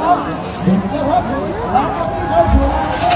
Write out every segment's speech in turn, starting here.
啊，这好球，这好球。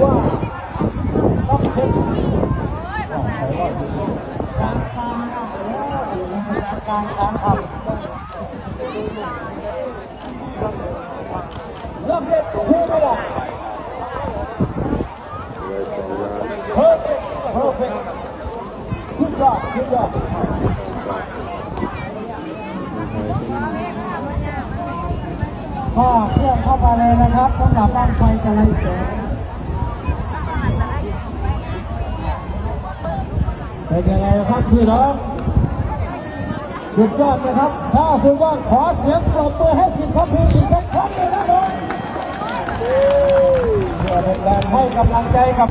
ต้องเดินทางสมบูรณ์แล้วขอเสียงอะไรนะของสองขาดที่นี่ตาก็เด็นดีให้เขาโอ้ใครยังไม่ได้มาแล้วอาเมซิพูดว่าต้องเช็คการการการการทำเริ่มเล่นคู่ไม่ได้เลยสองล้าน perfect perfect good job good job ก็เคลื่อเข้ามาเลยนะครับสำหรับบ้านไฟจะไรแสง เป็นยังไงครับพี่น้องสุดยอดนะครับ ถ้าสุดยอดขอเสียงปรบมือให้สิทธิ์ครับพี่อีกสักครั้งหนึ่งนะผมเพื่อเป็นแรงให้กำลังใจกับ